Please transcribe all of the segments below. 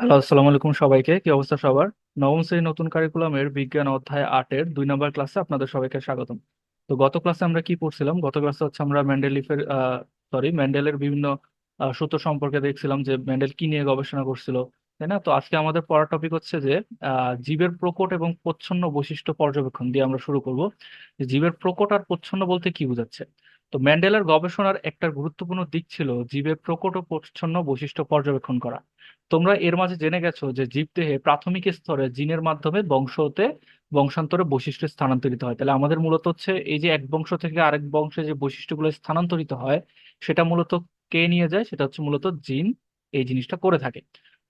Hello, আসসালামু আলাইকুম সবাইকে। কি অবস্থা সবার? নবম শ্রেণি নতুন কারিকুলামের বিজ্ঞান অধ্যায় আটের দুই নম্বর ক্লাসে আপনাদের সবাইকে স্বাগতম। তো গত ক্লাসে আমরা কি পড়ছিলাম? গত ক্লাসে হচ্ছে আমরা মেন্ডেলিফের সরি মেন্ডেলের বিভিন্ন সূত্র সম্পর্কে দেখছিলাম যে মেন্ডেল কি নিয়ে গবেষণা করছিল, তাই না? তো আজকে আমাদের পড়ার টপিক হচ্ছে যে জীবের প্রকট এবং প্রচ্ছন্ন বৈশিষ্ট্য পর্যবেক্ষণ দিয়ে আমরা শুরু করব। জীবের প্রকট আর প্রচ্ছন্ন বলতে কি বোঝাচ্ছে? তো মেন্ডেলের গবেষণার একটা গুরুত্বপূর্ণ দিক ছিল জীবের প্রকট ও প্রচ্ছন্ন বৈশিষ্ট্য পর্যবেক্ষণ করা। তোমরা এর মাঝে জেনে গেছো যে জীবদেহে প্রাথমিক স্তরে জিনের মাধ্যমে বংশ হতে বংশান্তরে বৈশিষ্ট্য স্থানান্তরিত হয়। তাহলে আমাদের মূলত হচ্ছে এই যে এক বংশ থেকে আরেক বংশে যে বৈশিষ্ট্যগুলো স্থানান্তরিত হয়, সেটা মূলত কে নিয়ে যায়? সেটা হচ্ছে মূলত জিন এই জিনিসটা করে থাকে।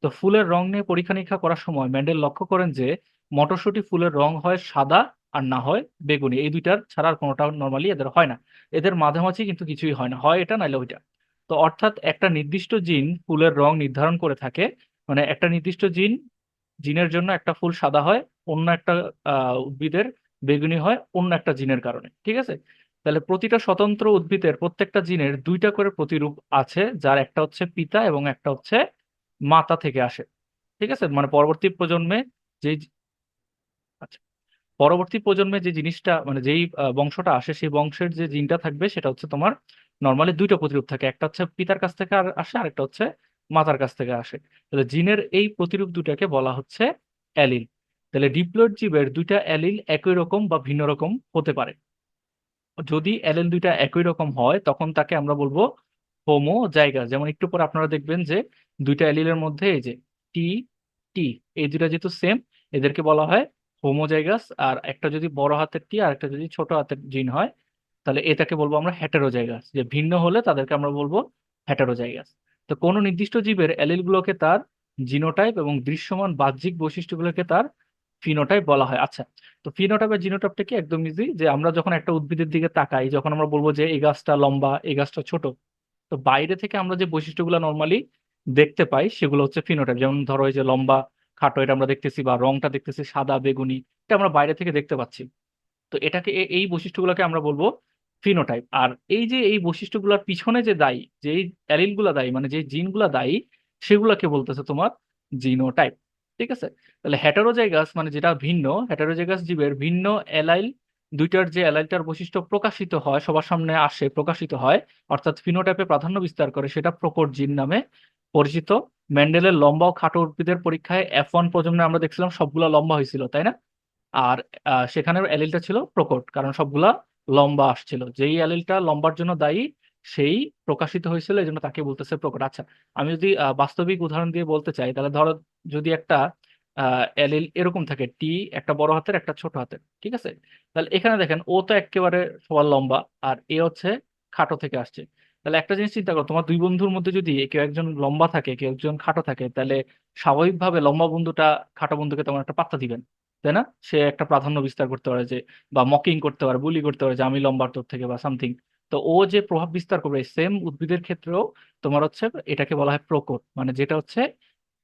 তো ফুলের রং নিয়ে পরীক্ষা নিরীক্ষা করার সময় ম্যান্ডেল লক্ষ্য করেন যে মটরশুঁটি ফুলের রং হয় সাদা আর না হয় বেগুনি। এই দুইটার ছাড়া আর কোনোটা নর্মালি এদের হয় না। এদের মাঝামাঝি কিন্তু কিছুই হয় না। হয় এটা, নাইলে ওইটা। তো অর্থাৎ একটা নির্দিষ্ট জিন ফুলের রং নির্ধারণ করে থাকে। মানে একটা নির্দিষ্ট জিন, জিনের জন্য একটা ফুল সাদা হয়, অন্য একটা উদ্ভিদের বেগুনি হয়, অন্য একটা জিনের কারণে। ঠিক আছে? তাহলে প্রতিটা স্বতন্ত্র উদ্ভিদের প্রত্যেকটা জিনের দুইটা করে প্রতিরূপ আছে, যার একটা হচ্ছে পিতা এবং একটা হচ্ছে মাতা থেকে আসে। ঠিক আছে? মানে পরবর্তী প্রজন্মে যে পরবর্তী প্রজন্মে যে জিনিসটা মানে যেই বংশটা আসে, সেই বংশের যে জিনটা থাকবে, সেটা হচ্ছে তোমার নর্মালি দুইটা প্রতিরূপ থাকে। একটা হচ্ছে পিতার কাছ থেকে আর আসে, আরেকটা হচ্ছে মাতার কাছ থেকে আসে। তাহলে জিনের এই প্রতিরূপ দুটাকে বলা হচ্ছে অ্যালিল। তাহলে ডিপ্লয়েড জীবের দুইটা অ্যালিল একই রকম বা ভিন্ন রকম হতে পারে। যদি অ্যালিল দুইটা একই রকম হয়, তখন তাকে আমরা বলব হোমো জায়গা। যেমন একটু পরে আপনারা দেখবেন যে দুইটা অ্যালিলের মধ্যে এই যে টি টি, এই দুটা যেহেতু সেম এদেরকে বলা হয় হোমোজাইগাস আর একটা যদি বড় হাতের টি আর একটা যদি ছোট হাতের জিন হয়, তাহলে এটাকে বলব আমরা হেটেরোজাইগাস। যে ভিন্ন হলে তাদেরকে আমরা বলব হেটেরোজাইগাস। তো কোনো নির্দিষ্ট জীবের অ্যালিলগুলোকে তার জিনোটাইপ এবং দৃশ্যমান বাহ্যিক বৈশিষ্ট্যগুলোকে তার ফিনোটাইপ বলা হয়। আচ্ছা তো ফিনোটাইপ আর জিনোটাইপটা কি একদম ইজি যে আমরা যখন একটা উদ্ভিদের দিকে তাকাই, যখন আমরা বলব যে এই গাছটা লম্বা, এই গাছটা ছোট, তো বাইরে থেকে আমরা যে বৈশিষ্ট্যগুলো নর্মালি দেখতে পাই, সেগুলো হচ্ছে ফিনোটাইপ। যেমন ধরো এই যে লম্বা খাটো, এটা আমরা দেখতেছি, বা রংটা দেখতেছি, সাদা, বেগুনি, এটা আমরা বাইরে থেকে দেখতে পাচ্ছি। তো এটাকে এই বৈশিষ্ট্যগুলোকে আমরা বলব ফিনোটাইপ। আর এই যে, এই বৈশিষ্ট্যগুলোর পিছনে যে দায়ী যেই অ্যালিলগুলো দায়ী মানে যে জিনগুলো দায়ী, সেগুলোকে বলতেছে তোমার জিনোটাইপ। ঠিক আছে? তাহলে হেটারোজাইগাস মানে যেটা ভিন্ন, হেটারোজাইগাস জীবের ভিন্ন অ্যালাইল, দুইটার যে অ্যালাইলটার বৈশিষ্ট্য প্রকাশিত হয়, সবার সামনে আসে, প্রকাশিত হয়, অর্থাৎ ফিনোটাইপে প্রাধান্য বিস্তার করে, সেটা প্রকট জিন নামে পরিচিত। মেন্ডেলের লম্বা ও খাটো উদ্ভিদের পরীক্ষায় এফ ওয়ান প্রজন্মে আমরা দেখছিলাম সবগুলা লম্বা হয়েছিল তাই না? আর আহ, সেখানের অ্যালিলটা ছিল প্রকট কারণ সবগুলা লম্বা আসছিল। যেই অ্যালিলটা লম্বার জন্য দায়ী সেই প্রকাশিত হয়েছিল এই জন্য তাকে বলতেছে প্রকট। আচ্ছা আমি যদি বাস্তবিক উদাহরণ দিয়ে বলতে চাই তাহলে ধরো যদি একটা অ্যালিল এরকম থাকে টি একটা বড় হাতের একটা ছোট হাতের ঠিক আছে? তাহলে এখানে দেখেন ও তো একেবারে সবার লম্বা আর এ হচ্ছে খাটো থেকে আসছে। তাহলে একটা জিনিস চিন্তা করো, তোমার দুই বন্ধুর মধ্যে যদি কেউ একজন লম্বা থাকে, কেউ একজন খাটো থাকে, তাহলে স্বাভাবিকভাবে লম্বা বন্ধুটা খাটো বন্ধুকে তেমন একটা পাত্তা দিবেন তাই না? সে একটা প্রাধান্য বিস্তার করতে পারে যে, বা মকিং করতে পারে বুলি করতে পারে যে, আমি লম্বার তোর থেকে বা সামথিং তো ও যে প্রভাব বিস্তার করবে সেম উদ্ভিদের ক্ষেত্রেও তোমার হচ্ছে এটাকে বলা হয় প্রকট মানে যেটা হচ্ছে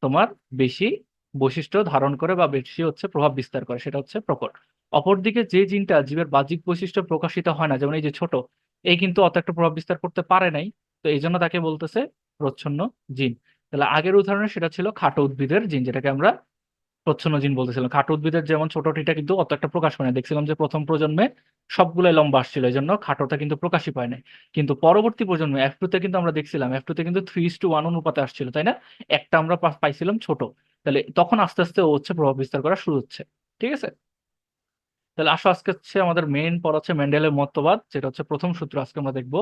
তোমার বেশি বৈশিষ্ট্য ধারণ করে বা বেশি হচ্ছে প্রভাব বিস্তার করে, সেটা হচ্ছে প্রকট অপরদিকে যে জিনটা জীবের বাহ্যিক বৈশিষ্ট্য প্রকাশিত হয় না, যেমন এই যে ছোট এই কিন্তু অত একটা প্রভাব বিস্তার করতে পারে নাই। তো এই জন্য তাকে বলতেছে প্রচ্ছন্ন জিন। তাহলে আগের উদাহরণে সেটা ছিল খাটো উদ্ভিদের জিন, যেটাকে আমরা প্রচ্ছন্ন জিন বলতেছিলাম। খাটো উদ্ভিদের যেমন ছোট টিটা কিন্তু অত একটা প্রকাশ পায় না। দেখছিলাম যে প্রথম প্রজন্মে সবগুলাই লম্বা আসছিল, এই জন্য খাটোটা কিন্তু প্রকাশই পায় নাই। কিন্তু পরবর্তী প্রজন্মে এফ টু তে কিন্তু আমরা দেখছিলাম এফ টু তে কিন্তু থ্রি টু ওয়ান অনুপাতে আসছিল, তাই না? একটা আমরা পাইছিলাম ছোট। তাহলে তখন আস্তে আস্তে ও হচ্ছে প্রভাব বিস্তার করা শুরু হচ্ছে, ঠিক আছে? তাহলে আসো, আজকে হচ্ছে আমাদের মেইন পড়া হচ্ছে মেন্ডেলের মতবাদ, যেটা হচ্ছে প্রথম সূত্র আজকে আমরা দেখব।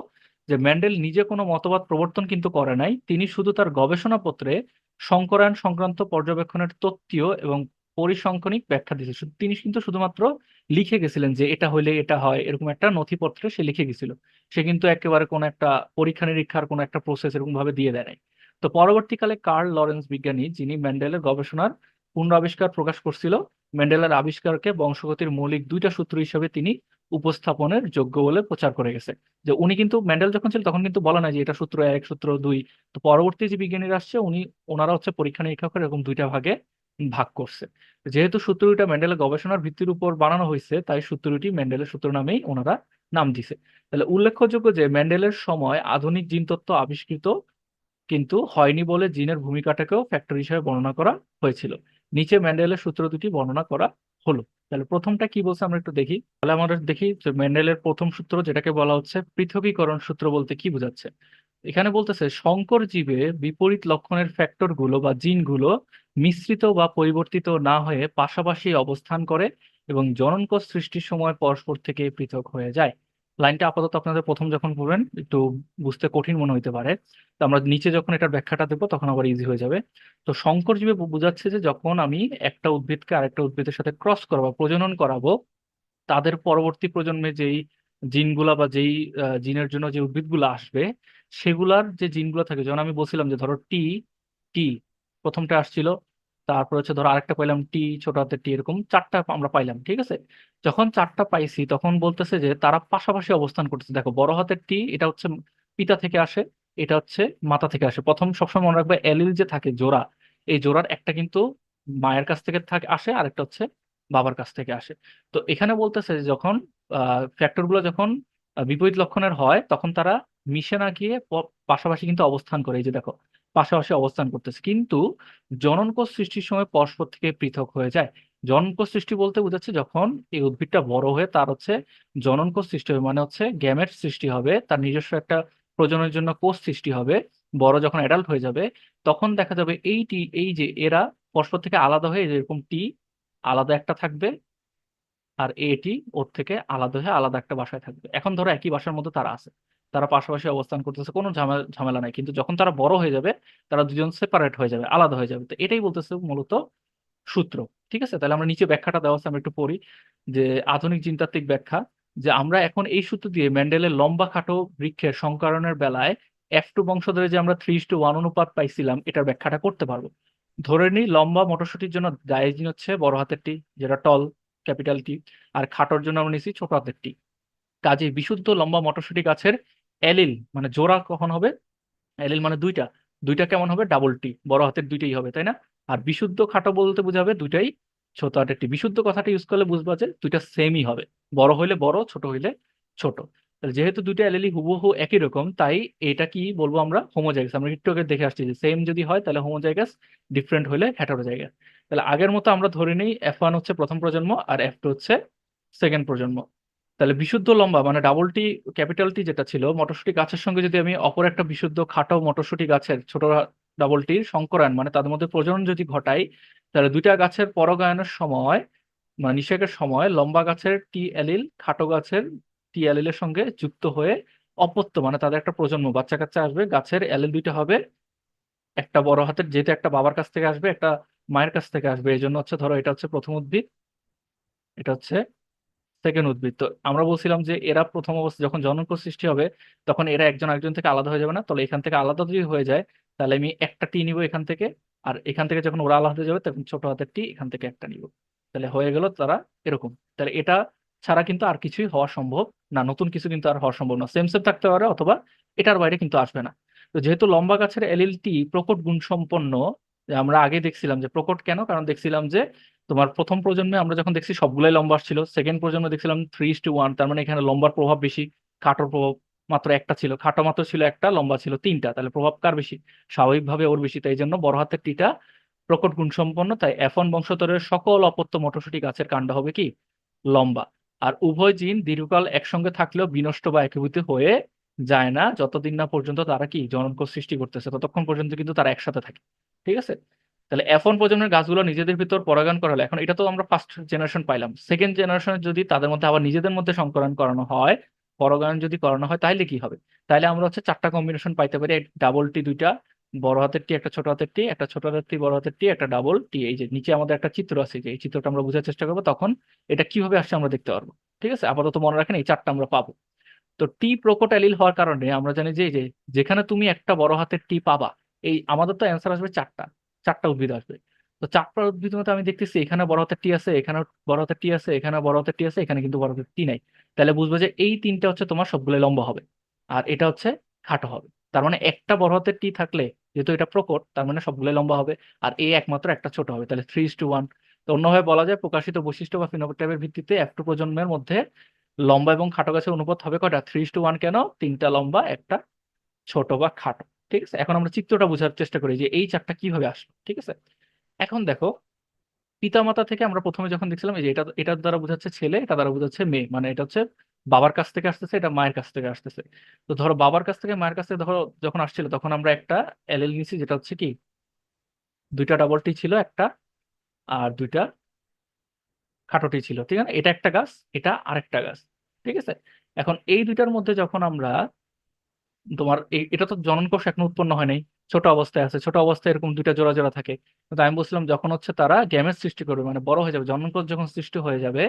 যে মেন্ডেল নিজে কোনো মতবাদ প্রবর্তন কিন্তু করে নাই, তিনি শুধু তার গবেষণাপত্রে সংকরায়ন সংক্রান্ত পর্যবেক্ষণের তত্ত্বীয় এবং পরিসংখ্যানিক ব্যাখ্যা দিয়েছে। তিনি কিন্তু শুধুমাত্র লিখে গেছিলেন যে এটা হইলে এটা হয়, এরকম একটা নথিপত্রে সে লিখে গেছিল। সে কিন্তু একেবারে কোনো একটা পরীক্ষা নিরীক্ষার কোনো একটা প্রসেস এরকম ভাবে দিয়ে দেয় নাই। তো পরবর্তীকালে কার্ল লরেন্স বিজ্ঞানী, যিনি ম্যান্ডেলের গবেষণার পুনরাবিষ্কার প্রকাশ করছিল। মেন্ডেলের আবিষ্কারকে বংশগতির মৌলিক দুইটা সূত্র হিসেবে তিনি উপস্থাপনের যোগ্য বলে প্রচার করে গেছে। যে উনি কিন্তু মেন্ডেল যখন ছিল তখন কিন্তু বলা নাই যে এটা সূত্র এক, সূত্র দুই। তো পরবর্তী যে বিজ্ঞানীরা আসছে, উনি, ওনারা হচ্ছে পরীক্ষা নিরীক্ষা করে এরকম দুইটা ভাগে ভাগ করছে। যেহেতু সূত্র দুইটা মেন্ডেলের গবেষণার ভিত্তির উপর বানানো হয়েছে, তাই সূত্র দুটি মেন্ডেলের সূত্র নামেই ওনারা নাম দিছে। তাহলে উল্লেখযোগ্য যে মেন্ডেলের সময় আধুনিক জিনতত্ত্ব আবিষ্কৃত কিন্তু হয়নি বলে জিনের ভূমিকাটাকেও ফ্যাক্টর হিসেবে বর্ণনা করা হয়েছিল। নিচে ম্যান্ডেলের সূত্র দুটি বর্ণনা করা হলো। তাহলে প্রথমটা কি বলছে আমরা একটু দেখি। তাহলে আমরা দেখি যে ম্যান্ডেলের প্রথম সূত্র যেটাকে বলা হচ্ছে পৃথকীকরণ সূত্র বলতে কি বোঝাচ্ছে। এখানে বলতেছে সংকর জীবে বিপরীত লক্ষণের ফ্যাক্টরগুলো বা জিনগুলো মিশ্রিত বা পরিবর্তিত না হয়ে পাশাপাশি অবস্থান করে এবং জননকোষ সৃষ্টির সময় পরস্পর থেকে পৃথক হয়ে যায়। লাইনটা আপাতত আপনাদের প্রথম যখন পড়বেন, একটু বুঝতে কঠিন মনে হইতে পারে। তো আমরা নিচে যখন এটার ব্যাখ্যাটা দেবো, তখন আবার ইজি হয়ে যাবে। তো সংকর জীবে বোঝাচ্ছে যে যখন আমি একটা উদ্ভিদকে আরেকটা উদ্ভিদের সাথে ক্রস করাবো, প্রজনন করাবো, তাদের পরবর্তী প্রজন্মে যেই জিনগুলা বা যেই জিনের জন্য যে উদ্ভিদগুলো আসবে, সেগুলার যে জিনগুলো থাকে, যেমন আমি বলছিলাম যে ধরো টি টি, প্রথমটা আসছিল তারপর হচ্ছে ধরো আরেকটা পাইলাম টি ছোট হাতের টি এরকম, চারটা আমরা পাইলাম, ঠিক আছে? যখন চারটা পাইছি, তখন বলতেছে যে তারা পাশাপাশি অবস্থান করতেছে। দেখো, বড় হাতের টি এটা হচ্ছে পিতা থেকে আসে, এটা হচ্ছে মাতা থেকে আসে। প্রথম সবসময় মনে রাখবে অ্যালিল যে থাকে, জোড়া। এই জোড়ার একটা কিন্তু মায়ের কাছ থেকে থাকে, আসে, আরেকটা হচ্ছে বাবার কাছ থেকে আসে। তো এখানে বলতেছে যে যখন ফ্যাক্টরগুলো যখন বিপরীত লক্ষণের হয়, তখন তারা মিশে না গিয়ে পাশাপাশি কিন্তু অবস্থান করে। এই যে দেখো পাশাপাশি অবস্থান করতেছে। কিন্তু জননকোষ সৃষ্টির সময় পরস্পর থেকে পৃথক হয়ে যায়। জননকোষ সৃষ্টি বলতে বোঝাচ্ছে যখন এই উদ্ভিদটা বড় হয়ে তার হচ্ছে জননকোষ সৃষ্টি হবে মানে হচ্ছে গ্যামেট সৃষ্টি হবে, তার নিজস্ব একটা প্রজননের জন্য কোষ সৃষ্টি হবে, বড় যখন অ্যাডাল্ট হয়ে যাবে, তখন দেখা যাবে এই টি, এই যে এরা পরস্পর থেকে আলাদা হয়ে যেরকম টি আলাদা একটা থাকবে আর এটি ওর থেকে আলাদা হয়ে আলাদা একটা বাসায় থাকবে। এখন ধরো একই বাসার মধ্যে তারা আছে। তারা পাশাপাশি অবস্থান করতেছে, কোনো ঝামেলা ঝামেলা নাই। কিন্তু যখন তারা বড় হয়ে যাবে, তারা দুজন সেপারেট হয়ে যাবে, আলাদা হয়ে যাবে। তো এটাই বলতেছে মূলত সূত্র, ঠিক আছে? তাহলে আমরা নিচে ব্যাখ্যাটা দেওয়া আমরা একটু পড়ি যে আধুনিক জিনতাত্ত্বিক ব্যাখ্যা, যে আমরা এখন এই সূত্র দিয়ে ম্যান্ডেলের লম্বা খাটো বৃক্ষের সংকরণের বেলায় এফ টু বংশধরে যে আমরা থ্রি টু ওয়ান অনুপাত পাইছিলাম, এটার ব্যাখ্যাটা করতে পারব। ধরে নিই, লম্বা মটরশুটির জন্য দায়ের জিন হচ্ছে বড় হাতের টি, যেটা টল ক্যাপিটাল টি আর খাটোর জন্য আমরা নিছি ছোট হাতের টি। কাজে বিশুদ্ধ লম্বা মটরশুটি গাছের এলিল মানে জোড়া কখন হবে? এলিল মানে দুইটা। দুইটা কেমন হবে? Double T. বড় হাতের দুইটাই হবে, তাই না? আর বিশুদ্ধ খাটো বলতে বোঝাবে দুইটাই ছোট হাতের টি। বিশুদ্ধ কথাটা ইউজ করলে বুঝবা যে দুইটা সেমই হবে। বড় হইলে বড়, ছোট হইলে ছোট। যেহেতু দুইটা এলএলই হুবহু একই রকম, তাই এটা কি বলব আমরা? হোমোজাইগাস আমরা একটু আগে দেখে আসছি যে সেম যদি হয়, তাহলে হোমোজাইগাস ডিফারেন্ট হলে হেটারোজাইগাস তাহলে আগের মতো আমরা ধরে নিই এফ ওয়ান হচ্ছে প্রথম প্রজন্ম আর এফ হচ্ছে সেকেন্ড প্রজন্ম। তাহলে বিশুদ্ধ লম্বা মানে ডাবল টি ক্যাপিটাল টি যেটা ছিল, মটরশুঁটি গাছের সঙ্গে যদি আমি অপর একটা বিশুদ্ধ খাটো মটরশুঁটি গাছের ছোট ডাবল টির সংকরায়ন মানে তাদের মধ্যে প্রজনন যদি ঘটাই, তাহলে দুইটা গাছের পরগায়নের সময় মানে নিষেকের সময় লম্বা গাছের টি অ্যালিল খাটো গাছের টি অ্যালিলের সঙ্গে যুক্ত হয়ে অপত্য মানে তাদের একটা প্রজন্ম, বাচ্চা কাচ্চা আসবে, গাছের অ্যালিল দুইটা হবে, একটা বড় হাতের যেহেতু একটা বাবার কাছ থেকে আসবে, একটা মায়ের কাছ থেকে আসবে, এই জন্য হচ্ছে, ধরো এটা হচ্ছে প্রথম উদ্ভিদ, এটা হচ্ছে সেকেন্ড উদ্ভিদ। তো আমরা বলছিলাম যে এরা প্রথম অবস্থা যখন জননকোষ সৃষ্টি হবে, তখন এরা একজন একজন থেকে আলাদা হয়ে যাবে না? তাহলে এখান থেকে আলাদা যদি হয়ে যায়, তাহলে আমি একটা টি নিব এখান থেকে, আর এখান থেকে যখন ওরা আলাদা যাবে, তখন ছোট হাতের টি এখান থেকে একটা নিব। তাহলে হয়ে গেল তারা এরকম। তাহলে এটা ছাড়া কিন্তু আর কিছুই হওয়া সম্ভব না, নতুন কিছু কিন্তু আর হওয়া সম্ভব না। সেম সেম থাকতে পারে, অথবা এটার বাইরে কিন্তু আসবে না। তো যেহেতু লম্বা গাছের এলএলটি প্রকট গুণসম্পন্ন যে আমরা আগে দেখছিলাম যে প্রকট কেন? কারণ দেখছিলাম যে তোমার প্রথম প্রজন্মে আমরা যখন দেখছি সবগুলাই লম্বা ছিল সেকেন্ড প্রজন্মে দেখছিলাম থ্রি টু ওয়ান তার মানে এখানে লম্বার প্রভাব বেশি খাটোর প্রভাব মাত্র একটা ছিল খাটো মাত্র ছিল একটা, লম্বা ছিল তিনটা, তাহলে প্রভাব কার বেশি? স্বাভাবিকভাবে ওর বেশি, তাই জন্য বড় হাতের টিটা প্রকট গুণসম্পন্ন, তাই এফন বংশধরের সকল অপত্য মটরশুঁটি গাছের কাণ্ড হবে কি? লম্বা। আর উভয় জিন দীর্ঘকাল একসঙ্গে থাকলেও বিনষ্ট বা একীভূত হয়ে যায় না, যতদিন না পর্যন্ত তারা কি জননকোষ সৃষ্টি করতেছে, ততক্ষণ পর্যন্ত কিন্তু তারা একসাথে থাকে। ঠিক আছে? তাহলে এফন প্রজন্মের গাছগুলো নিজেদের ভিতর পরাগায়ন করা এখন এটা তো আমরা ফার্স্ট জেনারেশন পাইলাম। সেকেন্ড জেনারেশনে যদি তাদের মধ্যে আবার নিজেদের মধ্যে সংকরণ করানো হয়, পরাগায়ন যদি করানো হয় তাহলে কি হবে? তাহলে আমরা হচ্ছে চারটা কম্বিনেশন পাইতে পারি। ডাবল টি দুইটা, বড় হাতের টি একটা ছোট হাতের টি একটা ছোট হাতের টি বড় হাতের টি একটা ডাবল টি এই যে নিচে আমাদের একটা চিত্র আছে যে, এই চিত্রটা আমরা বোঝার চেষ্টা করব। তখন এটা কীভাবে আসছে আমরা দেখতে পারব। ঠিক আছে? আপাতত মনে রাখেন এই চারটা আমরা পাবো। তো টি প্রকট অ্যালিল হওয়ার কারণে আমরা জানি যে যেখানে তুমি একটা বড় হাতের টি পাবা এই আমাদের তো অ্যান্সার আসবে চারটা চারটা উদ্ভিদ আসবে। তো চারটা উদ্ভিদ মধ্যে আমি দেখতেছি এখানে বড় হাতের টি আছে, এখানে বড় হাতের টি আছে, এখানে বড় হাতের টি আছে, এখানে কিন্তু বড় হাতের টি নাই। তাহলে বুঝব যে এই তিনটা হচ্ছে তোমার সবগুলো লম্বা হবে। আর এটা হচ্ছে খাটো হবে। তার মানে একটা বড় হাতের টি থাকলে যেহেতু এটা প্রকট, তার মানে সবগুলো লম্বা হবে। আর এ একমাত্র একটা ছোট হবে, তাহলে থ্রি টু ওয়ান তো অন্যভাবে বলা যায় প্রকাশিত বৈশিষ্ট্য বা ফিনোটাইপের ভিত্তিতে এফ টু প্রজন্মের মধ্যে লম্বা এবং খাটো গাছের অনুপাত হবে কয়টা? থ্রি টু ওয়ান কেন? তিনটা লম্বা, একটা ছোট বা খাটো। ঠিক আছে? এখন আমরা চিত্রটা বোঝার চেষ্টা করি যে এই চারটা কীভাবে আসলো, ঠিক আছে? এখন দেখো, পিতামাতা থেকে আমরা প্রথমে যখন দেখছিলাম, এই যে এটা, এটার দ্বারা বোঝাচ্ছে ছেলে, এটা দ্বারা বোঝাচ্ছে মেয়ে মানে এটা হচ্ছে বাবার কাছ থেকে আসতেছে, এটা মায়ের কাছ থেকে আসতেছে। তো ধরো বাবার কাছ থেকে মায়ের কাছ থেকে ধরো যখন আসছিল, তখন আমরা একটা এলএল নিছি, যেটা হচ্ছে কি, দুইটা ডাবল টি ছিল একটা, আর দুইটা খাটোটি ছিল, ঠিক আছে? এটা একটা গাছ, এটা আরেকটা গাছ, ঠিক আছে? এখন এই দুইটার মধ্যে যখন আমরা তোমার এটা তো জননকোষ এখন উৎপন্ন হয় নাই। ছোট অবস্থায় আছে। ছোট অবস্থায় এরকম দুইটা জোড়া জোড়া থাকে। কিন্তু আমি বলছিলাম যখন হচ্ছে তারা গ্যামের সৃষ্টি করবে মানে বড় হয়ে যাবে জননকোষ যখন সৃষ্টি হয়ে যাবে,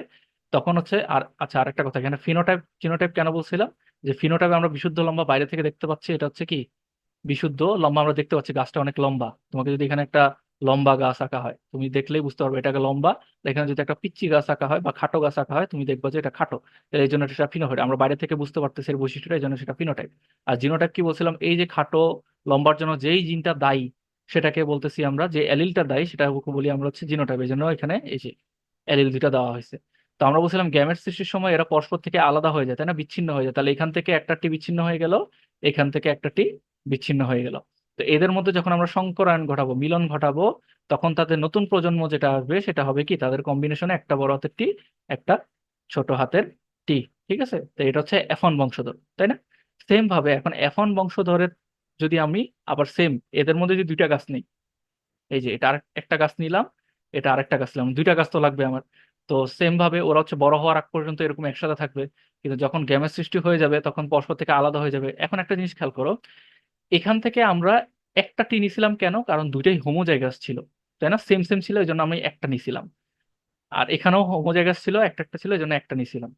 তখন হচ্ছে আর আচ্ছা আরেকটা কথা, এখানে ফিনোটাইপ জিনোটাইপ কেন বলছিলাম? যে ফিনোটাইপ আমরা বিশুদ্ধ লম্বা বাইরে থেকে দেখতে পাচ্ছি, এটা হচ্ছে কি? বিশুদ্ধ লম্বা আমরা দেখতে পাচ্ছি, গাছটা অনেক লম্বা। তোমাকে যদি এখানে একটা লম্বা গাছ আঁকা হয়। তুমি দেখলেই বুঝতে পারবে এটাকে লম্বা। এখানে যদি একটা পিচ্ছি গাছ আঁকা হয় বা খাটো গাছ আঁকা হয়, তুমি দেখবা যে এটা খাটো। এই জন্য সেটা ফিনোটাইপ আমরা বাইরে থেকে বুঝতে পারতেছি এর বৈশিষ্ট্যটা, এই জন্য সেটা ফিনোটাইপ আর জিনোটাইপ কি বলছিলাম? এই যে খাটো, লম্বার জন্য যেই জিনটা দায়ী, সেটাকে বলতেছি আমরা যে অ্যালিলটা দায়ী, সেটা বলি আমরা হচ্ছে জিনোটাইপ এই জন্য এখানে এই যে অ্যালিল দুইটা দেওয়া হয়েছে। তো আমরা বলছিলাম গ্যামেট সৃষ্টির সময় এরা পরস্পর থেকে আলাদা হয়ে যায়, তাই না? বিচ্ছিন্ন হয়ে যায়। তাহলে এখান থেকে একটা টি বিচ্ছিন্ন হয়ে গেল, এখান থেকে একটা টি বিচ্ছিন্ন হয়ে গেল। তো এদের মধ্যে যখন আমরা সংকরায়ন ঘটাবো, মিলন ঘটাবো, তখন তাদের নতুন প্রজন্ম যেটা আসবে, সেটা হবে কি? তাদের কম্বিনেশনে একটা বড় হাতের টি, একটা ছোট হাতের টি, ঠিক আছে? তো এটা হচ্ছে এফন বংশধর, তাই না? সেম ভাবে এখন এফন বংশধরের যদি আমি আবার সেম এদের মধ্যে যদি দুইটা গাছ নেই, এই যে এটা একটা গাছ নিলাম, এটা আরেকটা গাছ নিলাম, দুইটা গাছ তো লাগবে আমার। তো সেম ভাবে ওরা হচ্ছে বড় হওয়ার আগ পর্যন্ত এরকম একসাথে থাকবে, কিন্তু যখন গ্যামের সৃষ্টি হয়ে যাবে, তখন পরস্পর থেকে আলাদা হয়ে যাবে। এখন একটা জিনিস খেয়াল করো এখান থেকে আমরা একটা টি নিছিলাম কেন? কারণ দুইটাই হোমোজাইগাস ছিল। তাই না? সেম সেম ছিল এই জন্য আমি একটা নিছিলাম। আর এখানেও হোমোজাইগাস ছিল, একটা একটা ছিল এই জন্য একটা নিছিলাম।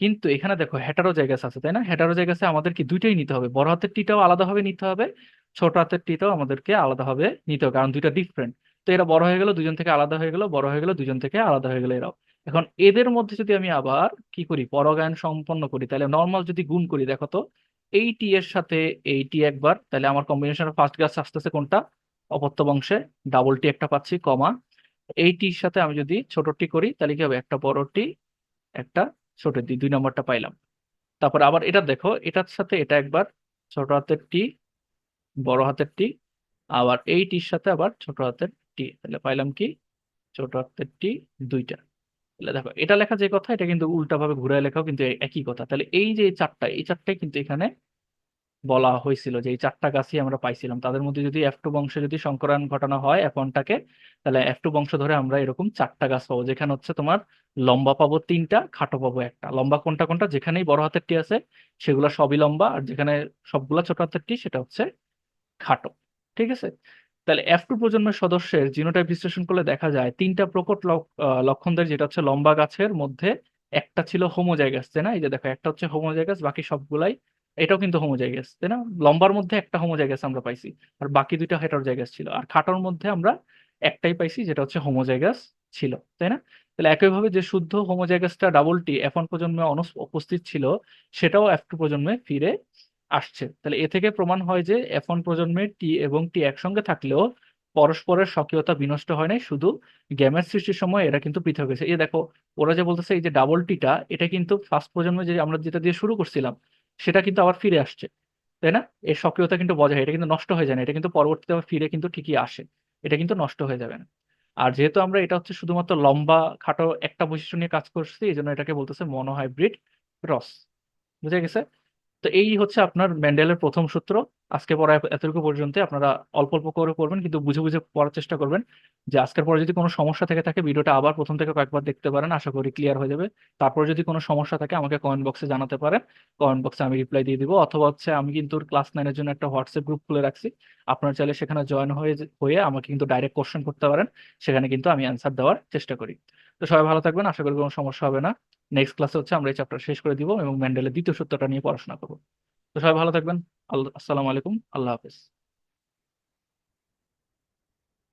কিন্তু এখানে দেখো হেটারোজাইগাস আছে, তাই না? হেটারোজাইগাসে আমাদের কি দুইটাই নিতে হবে। বড় হাতের টিটাও আলাদাভাবে নিতে হবে, ছোট হাতের টিটাও আমাদেরকে আলাদাভাবে নিতে হবে, কারণ দুইটা ডিফারেন্ট তো এরা বড় হয়ে গেল দুজন থেকে আলাদা হয়ে গেল, বড় হয়ে গেল দুজন থেকে আলাদা হয়ে গেল এরাও। এখন এদের মধ্যে যদি আমি আবার কি করি, পরগায়ন সম্পন্ন করি, তাহলে নর্মাল যদি গুণ করি, দেখো তো এই টি এর সাথে এই টি একবার, তাহলে আমার কম্বিনেশন ফার্স্ট গাছ আসতেছে কোনটা? অপত্য বংশে ডাবল টি একটা পাচ্ছি কমা এই টির সাথে আমি যদি ছোট টি করি, তাহলে কি হবে? একটা বড় টি একটা ছোট টি দুই নম্বরটা পাইলাম। তারপর আবার এটা দেখো, এটার সাথে এটা একবার, ছোট হাতের টি বড় হাতের টি আবার এই টির সাথে আবার ছোট হাতের টি তাহলে পাইলাম কি? ছোট হাতের টি দুইটা। দেখো, এটা লেখা যে কথা, এটা কিন্তু উল্টা ভাবে ঘুরায় লেখাও কিন্তু একই কথা। তাহলে এই যে চারটা, এই চারটাই কিন্তু এখানে বলা হয়েছিল যে এই চারটা গাছই আমরা পাইছিলাম। তাদের মধ্যে যদি এফ টু বংশে যদি সংকরায়ন ঘটানো হয় এফ ওয়ানটাকে তাহলে এফ টু বংশ ধরে আমরা এরকম চারটা গাছ পাবো। যেখানে হচ্ছে তোমার লম্বা পাবো তিনটা, খাটো পাবো একটা। লম্বা কোনটা কোনটা? যেখানেই বড় হাতের টি আছে, সেগুলো সবই লম্বা, আর যেখানে সবগুলা ছোট হাতের টি, সেটা হচ্ছে খাটো। ঠিক আছে? তাহলে এফ টু প্রজন্মের সদস্যের জিনোটাইপ বিশ্লেষণ করলে দেখা যায় তিনটা প্রকট লক্ষণদের যেটা হচ্ছে লম্বা গাছের মধ্যে একটা ছিল হোমোজাইগাস তাই না? এই যে দেখো, একটা হচ্ছে হোমোজাইগাস বাকি সবগুলাই, এটাও কিন্তু হোমোজাইগাস তাই না? লম্বার মধ্যে একটা হোমোজাইগাস আমরা পাইছি, আর বাকি দুইটা হেটার হেটারোজাইগাস ছিল, আর খাটোর মধ্যে আমরা একটাই পাইছি যেটা হচ্ছে হোমোজাইগাস ছিল, তাই না? তাহলে একইভাবে যে শুদ্ধ হোমোজাইগাসটা ডাবল টি এফ ওয়ান প্রজন্মে উপস্থিত ছিল, সেটাও এফ টু প্রজন্মে ফিরে আসছে। তাহলে এ থেকে প্রমাণ হয় যে এফ ওয়ান প্রজন্মের টি এবং টি একসঙ্গে থাকলেও পরস্পরের স্বকীয়তা বিনষ্ট হয় নাই, শুধু গ্যামের সৃষ্টির সময় এরা কিন্তু পৃথক হয়েছে। এই দেখো, ওরা যে বলতেছে এই যে ডাবল টিটা এটা কিন্তু ফার্স্ট প্রজন্মে যে আমরা যেটা দিয়ে শুরু করছিলাম, সেটা কিন্তু আবার ফিরে আসছে, তাই না? এর স্বকীয়তা কিন্তু বজায় এটা কিন্তু নষ্ট হয়ে যায় না, এটা কিন্তু পরবর্তীতে আবার ফিরে কিন্তু ঠিকই আসে, এটা কিন্তু নষ্ট হয়ে যাবে না। আর যেহেতু আমরা এটা হচ্ছে শুধুমাত্র লম্বা, খাটো একটা বৈশিষ্ট্য নিয়ে কাজ করছি, এই জন্য এটাকে বলতেছে মনোহাইব্রিড রস বুঝে গেছে? তো এই হচ্ছে আপনার ম্যান্ডেলের প্রথম সূত্র। আজকে পড়া এতটুকু পর্যন্ত আপনারা অল্প অল্প করে পড়বেন, কিন্তু বুঝে বুঝে পড়ার চেষ্টা করবেন। যে আজকের পরে যদি কোনো সমস্যা থেকে থাকে, ভিডিওটা আবার প্রথম থেকে কয়েকবার দেখতে পারেন, আশা করি ক্লিয়ার হয়ে যাবে। তারপর যদি কোনো সমস্যা থাকে, আমাকে কমেন্ট বক্সে জানাতে পারেন। কমেন্ট বক্সে আমি রিপ্লাই দিয়ে দিব। অথবা হচ্ছে আমি কিন্তু ক্লাস নাইনের জন্য একটা হোয়াটসঅ্যাপ গ্রুপ খুলে রাখছি। আপনার চাইলে সেখানে জয়েন হয়ে হয়ে আমাকে কিন্তু ডাইরেক্ট কোশ্চেন করতে পারেন। সেখানে কিন্তু আমি অ্যান্সার দেওয়ার চেষ্টা করি। তো সবাই ভালো থাকবেন। আশা করি কোনো সমস্যা হবে না। নেক্সট ক্লাসে হচ্ছে আমরা এই চ্যাপ্টার শেষ করে দিব এবং ম্যান্ডেলের দ্বিতীয় সত্যটা নিয়ে পড়াশোনা করব। তো সবাই ভালো থাকবেন। আল্লাহ আসসালামু আলাইকুম। আল্লাহ হাফেজ।